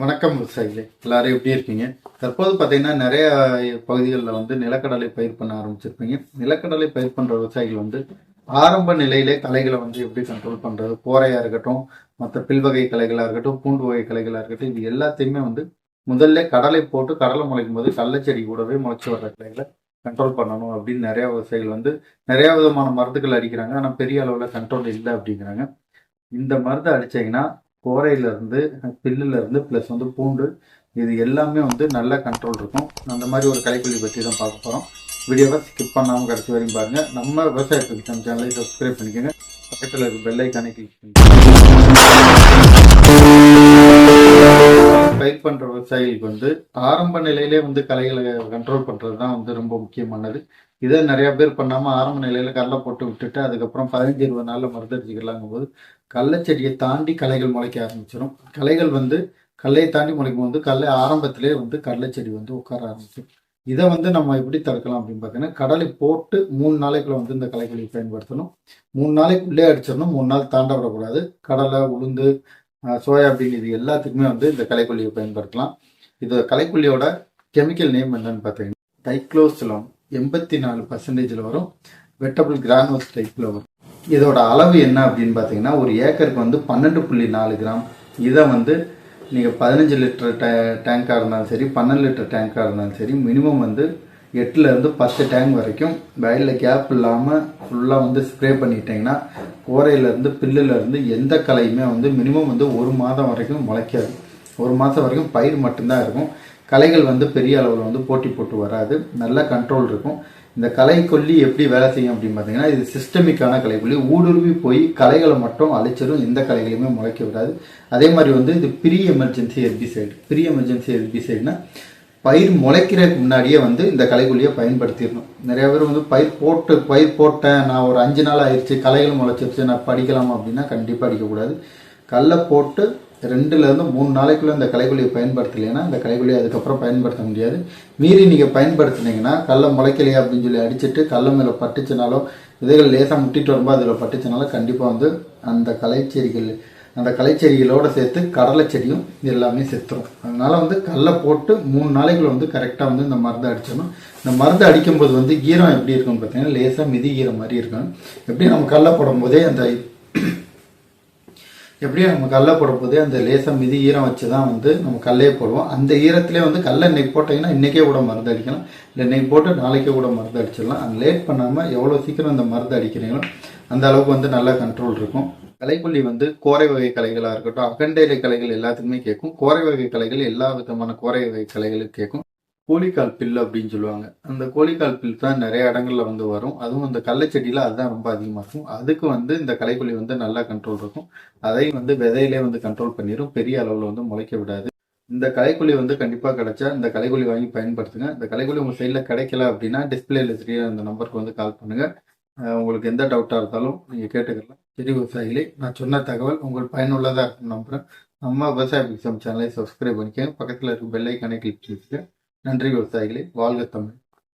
வணக்கம் விவசாயிகளே. எல்லாரும் எப்படி இருக்கீங்க? தற்போது பார்த்தீங்கன்னா நிறைய பகுதிகளில் வந்து நிலக்கடலை பயிர் பண்ண ஆரம்பிச்சிருப்பீங்க. நிலக்கடலை பயிர் பண்ணுற விவசாயிகள் வந்து ஆரம்ப நிலையிலே கலைகளை வந்து எப்படி கண்ட்ரோல் பண்ணுறது போரையாக இருக்கட்டும் மற்ற பில்வகை கலைகளாக இருக்கட்டும் பூண்டு வகை கலைகளாக இருக்கட்டும் இது எல்லாத்தையுமே வந்து முதல்ல கடலை போட்டு கடலை முளைக்கும் போது கடலைச்செடி கூடவே முளைச்சி வர்ற கலைகளை கண்ட்ரோல் பண்ணணும் அப்படின்னு நிறைய விவசாயிகள் வந்து நிறைய விதமான மருந்துகள் அடிக்கிறாங்க. ஆனால் பெரிய அளவில் கண்ட்ரோல் இல்லை அப்படிங்கிறாங்க. இந்த மருந்து அடிச்சீங்கன்னா கோரையிலேருந்து பில்லுலேருந்து ப்ளஸ் வந்து பூண்டு இது எல்லாமே வந்து நல்ல கண்ட்ரோல் இருக்கும். அந்த மாதிரி ஒரு கலைக்குழி பற்றி தான் பார்க்க போகிறோம் வீடியோவை ஸ்கிப் பண்ணாமல் கடைசி வரையும் பாருங்கள் நம்ம விவசாயத்துக்கு நம்ம சேனலை சப்ஸ்கிரைப் பண்ணிக்கோங்க. பக்கத்தில் இருக்க பெல் ஐக்கானை கிளிக் பண்ணி பயிர் பண்ற விவசாயிகளுக்கு வந்து ஆரம்ப நிலையிலே வந்து கலைகளை கண்ட்ரோல் பண்றது தான் வந்து ரொம்ப முக்கியமானது. இதை நிறைய பேர் பண்ணாம ஆரம்ப நிலையில கடலை போட்டு விட்டுட்டு அதுக்கப்புறம் பதினஞ்சு இருபது நாள்ல மருந்து அடிச்சுக்கலாங்கும் போது கடலைச்செடியை தாண்டி களைகள் முளைக்க ஆரம்பிச்சிடும் களைகள் வந்து கல்லையை தாண்டி முளைக்கும் போது கடலை ஆரம்பத்திலே வந்து கடலைச்செடி வந்து உட்கார ஆரம்பிச்சிடும் இதை வந்து நம்ம எப்படி தடுக்கலாம் அப்படின்னு பார்த்தீங்கன்னா கடலை போட்டு மூணு நாளைக்குள்ள வந்து இந்த கலைகளை பயன்படுத்தணும். மூணு நாளைக்குள்ளே அடிச்சிடணும். மூணு நாள் தாண்ட விடக்கூடாது. கடலை உளுந்து சோயாபீன் இது எல்லாத்துக்குமே வந்து இந்த கலைக்கொல்லியை பயன்படுத்தலாம். இது கலைக்கொல்லியோட கெமிக்கல் நேம் என்னன்னு பார்த்தீங்கன்னா டைக்ளோசிலம் எண்பத்தி நாலு பர்சன்டேஜில் வரும். வெட்டபிள் கிரானோஸ் டைப்பில் வரும். இதோட அளவு என்ன அப்படின்னு பார்த்தீங்கன்னா ஒரு ஏக்கருக்கு வந்து பன்னெண்டு புள்ளி நாலு கிராம். இதை வந்து நீங்கள் பதினஞ்சு லிட்டர் டே டேங்காக இருந்தாலும் சரி பன்னெண்டு லிட்டர் டேங்காக இருந்தாலும் சரி மினிமம் வந்து எட்டுலேருந்து பத்து டேங்க் வரைக்கும் வயலில் கேப் இல்லாமல் ஃபுல்லாக வந்து ஸ்ப்ரே பண்ணிட்டீங்கன்னா கோரையிலேருந்து பில்லுலேருந்து எந்த கலையுமே வந்து மினிமம் வந்து ஒரு மாதம் வரைக்கும் முளைக்காது. ஒரு மாதம் வரைக்கும் பயிர் மட்டும்தான் இருக்கும். களைகள் வந்து பெரிய அளவில் வந்து போட்டி போட்டு வராது. நல்ல கண்ட்ரோல் இருக்கும். இந்த கலை கொல்லி எப்படி வேலை செய்யும் அப்படின்னு பார்த்தீங்கன்னா இது சிஸ்டமிக்கான களைக்கொல்லி. ஊடுருவி போய் களைகளை மட்டும் அழைச்சிடும் எந்த கலைகளையுமே முளைக்க விடாது. அதே மாதிரி வந்து இது pre emergency herbicide pre emergency ஹெர்பிசைடுனா பயிர் முளைக்கிறதுக்கு முன்னாடியே வந்து இந்த களைக்குள்ளியை பயன்படுத்திடணும். நிறைய பேர் வந்து பயிர் போட்டு பயிர் போட்டேன் நான் ஒரு அஞ்சு நாள் ஆயிடுச்சு களைகள் முளைச்சிருச்சு நான் படிக்கலாமா அப்படின்னா கண்டிப்பாக அடிக்கக்கூடாது. கல்லை போட்டு ரெண்டுலேருந்து மூணு நாளைக்குள்ளே இந்த களைக்குள்ளியை பயன்படுத்தலைன்னா இந்த களைக்கொல்லியை அதுக்கப்புறம் பயன்படுத்த முடியாது. மீறி நீங்கள் பயன்படுத்தினீங்கன்னா கல்லை முளைக்கலையா அப்படின்னு சொல்லி அடிச்சுட்டு கல்ல மேலே பட்டுச்சுனாலும் விதைகள் லேசாக முட்டிட்டு வரும்போது அதில் பட்டுச்சுனாலும் கண்டிப்பாக வந்து அந்த கலைச்செடிகள் அந்த களைச்செடிகளோடு சேர்த்து கடலை செடியும் எல்லாமே செத்துரும். அதனால் வந்து கல்லை போட்டு மூணு நாளைக்குள்ள வந்து கரெக்டாக வந்து இந்த மருந்து அடிச்சிடணும். இந்த மருந்து அடிக்கும்போது வந்து ஈரம் எப்படி இருக்குன்னு பார்த்தீங்கன்னா லேசாக மிதி ஈரம் மாதிரி இருக்கும் எப்படி நம்ம கல்லை போடும்போதே அந்த எப்படியும் நம்ம கல்லை போடும்போதே அந்த லேசாக மிதி ஈரம் வச்சு தான் வந்து நம்ம கல்லையே போடுவோம். அந்த ஈரத்திலே வந்து கல்லை இன்னைக்கு போட்டிங்கன்னா இன்றைக்கே கூட மருந்து அடிக்கலாம். இல்லை இன்னைக்கு போட்டு நாளைக்கே கூட மருந்து அடிச்சிடலாம். லேட் பண்ணாமல் எவ்வளோ சீக்கிரம் அந்த மருந்து அடிக்கிறீங்களோ அந்த அளவுக்கு வந்து நல்லா கண்ட்ரோல் இருக்கும். கலைக்கொல்லி வந்து கோரை வகை கலைகளாக இருக்கட்டும் அகண்டேலை கலைகள் எல்லாத்துக்குமே கேட்கும் கோரை வகை கலைகள் எல்லா விதமான கோரை வகை கலைகளும் கேட்கும் கோழிக்கால் பில் அப்படின்னு சொல்லுவாங்க. அந்த கோழிக்கால் பில் தான் நிறைய இடங்கள்ல வந்து வரும். அதுவும் அந்த கள்ளச்செடியில அதுதான் ரொம்ப அதிகமாக இருக்கும். அதுக்கு வந்து இந்த கலைக்கொல்லி வந்து நல்லா கண்ட்ரோல் இருக்கும். அதையும் வந்து விதையிலே வந்து கண்ட்ரோல் பண்ணிடும் பெரிய அளவில் வந்து முளைக்க விடாது. இந்த களைக்கொல்லி வந்து கண்டிப்பாக கிடைச்சா இந்த களைக்கொல்லி வாங்கி பயன்படுத்துங்க. இந்த கலைக்கொல்லி உங்கள் சைடில் கிடைக்கல அப்படின்னா டிஸ்பிளேல தெரிய அந்த நம்பருக்கு வந்து கால் பண்ணுங்கள் உங்களுக்கு எந்த டவுட்டாக இருந்தாலும் நீங்கள் கேட்டுக்கலாம். சரி விவசாயிகளே நான் சொன்ன தகவல் உங்களுக்கு பயனுள்ளதாக இருக்கும் நம்புகிறேன் நம்ம விவசாய பிக்சம் சேனலை சப்ஸ்கிரைப் பண்ணிக்கோங்க. பக்கத்தில் இருக்க பெல்லைக்கானே கிளிக் பண்ணிக்க நன்றி விவசாயிகளே. வாழ்க தமிழ்.